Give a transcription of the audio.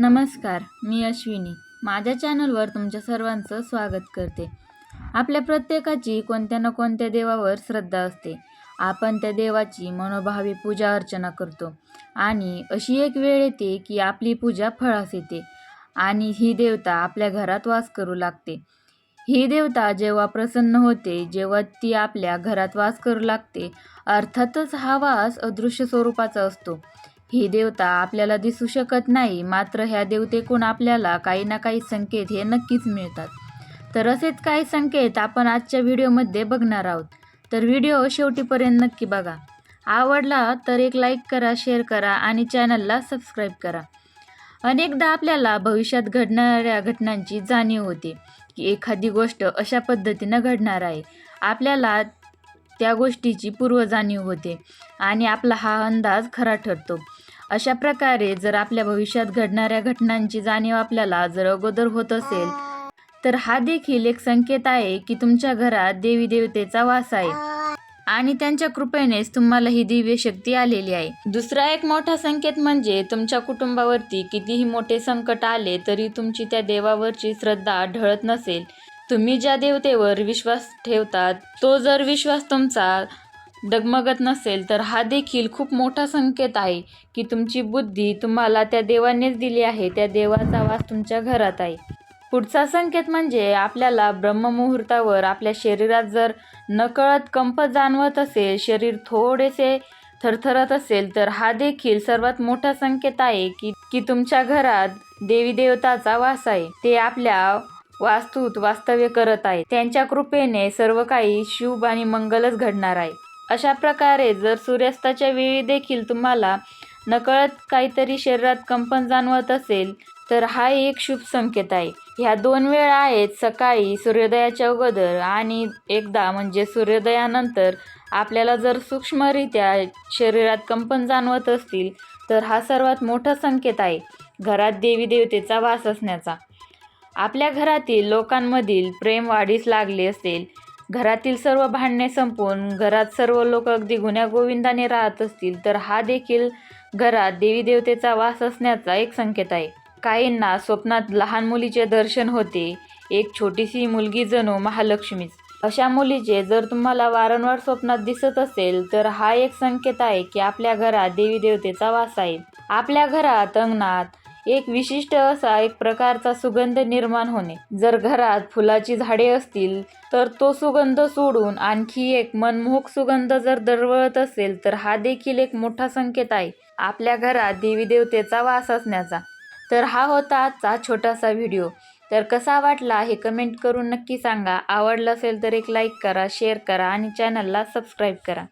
नमस्कार मी अश्विनी. माझ्या चॅनलवर तुमच्या सर्वांचं स्वागत करते. आपल्या प्रत्येकाची कोणत्या ना कोणत्या देवावर श्रद्धा असते. आपण त्या देवाची मनोभावी पूजा अर्चना करतो. आणि अशी एक वेळ येते की आपली पूजा फळास येते. आणि ही देवता आपल्या घरात वास करू लागते. ही देवता जेव्हा प्रसन्न होते जेव्हा ती आपल्या घरात वास करू लागते अर्थातच हा वास अदृश्य स्वरूपाचा असतो. ही देवता आपल्याला दिसू शकत नाही मात्र ह्या देवतेकडून आपल्याला काही ना काही संकेत हे नक्कीच मिळतात. तर असेच काही संकेत आपण आजच्या व्हिडिओमध्ये बघणार आहोत. तर व्हिडिओ शेवटीपर्यंत नक्की बघा. आवडला तर एक लाईक करा शेअर करा आणि चॅनलला सबस्क्राईब करा. अनेकदा आपल्याला भविष्यात घडणाऱ्या घटनांची जाणीव होते की एखादी गोष्ट अशा पद्धतीनं घडणार आहे. आपल्याला त्या गोष्टीची पूर्वजाणीव होते आणि आपला हा अंदाज खरा ठरतो. अशा प्रकारे जर आपल्या भविष्यात घडणाऱ्या घटनांची जाणीव आपल्याला जर अगोदर होत असेल तर हा देखील एक संकेत आहे की तुमच्या घरात देवी देवतेचा वास आहे. आणि त्यांच्या कृपेनेच तुम्हाला ही दिव्य शक्ती आलेली आहे. दुसरा एक मोठा संकेत म्हणजे तुमच्या कुटुंबावरती कितीही मोठे संकट आले तरी तुमची त्या देवावरची श्रद्धा ढळत नसेल. तुम्ही ज्या देवतेवर विश्वास ठेवतात तो जर विश्वास तुमचा डगमगत नसेल तर हा देखील खूप मोठा संकेत आहे की तुमची बुद्धी तुम्हाला त्या देवानेच दिली आहे. त्या देवाचा वास तुमच्या घरात आहे. पुढचा संकेत म्हणजे आपल्याला ब्रह्ममुहूर्तावर आपल्या शरीरात जर नकळत कंप जाणवत असेल शरीर थोडेसे थरथरत असेल तर हा देखील सर्वात मोठा संकेत आहे की की तुमच्या घरात देवी देवताचा वास आहे. ते आपल्या वास्तूत वास्तव्य करत आहे त्यांच्या कृपेने सर्व काही शुभ आणि मंगलच घडणार आहे. अशा प्रकारे जर सूर्यास्ताच्या वेळी देखील तुम्हाला नकळत काहीतरी शरीरात कंपन जाणवत असेल तर हा एक शुभ संकेत आहे. ह्या दोन वेळा आहेत सकाळी सूर्योदयाच्या अगोदर आणि एकदा म्हणजे सूर्योदयानंतर आपल्याला जर सूक्ष्मरित्या शरीरात कंपन जाणवत असतील तर हा सर्वात मोठा संकेत आहे. घरात देवी देवतेचा वास असण्याचा. आपल्या घरातील लोकांमधील प्रेम वाढीस लागले असेल घरातील सर्व भांडणे संपून घरात सर्व लोक अगदी गुण्यागोविंदाने राहत असतील तर हा देखील घरात देवी देवतेचा वास असण्याचा एक संकेत आहे. काहींना स्वप्नात लहान मुलीचे दर्शन होते एक छोटीशी मुलगी जणू महालक्ष्मीच. अशा मुलीचे जर तुम्हाला वारंवार स्वप्नात दिसत असेल तर हा एक संकेत आहे की आपल्या घरात देवी देवतेचा वास आहे. आपल्या घरात अंगणात एक विशिष्ट असा एक प्रकारचा सुगंध निर्माण होणे. जर घरात फुलाची झाडे असतील तर तो सुगंध सोडून आणखी एक मनमोहक सुगंध जर दरवळत असेल तर हा देखील एक मोठा संकेत आहे. आपल्या घरात देवी देवतेचा वास असण्याचा. तर हा होता आजचा छोटासा व्हिडिओ. तर कसा वाटला हे कमेंट करून नक्की सांगा. आवडलं असेल तर एक लाईक करा शेअर करा आणि चॅनलला सबस्क्राईब करा.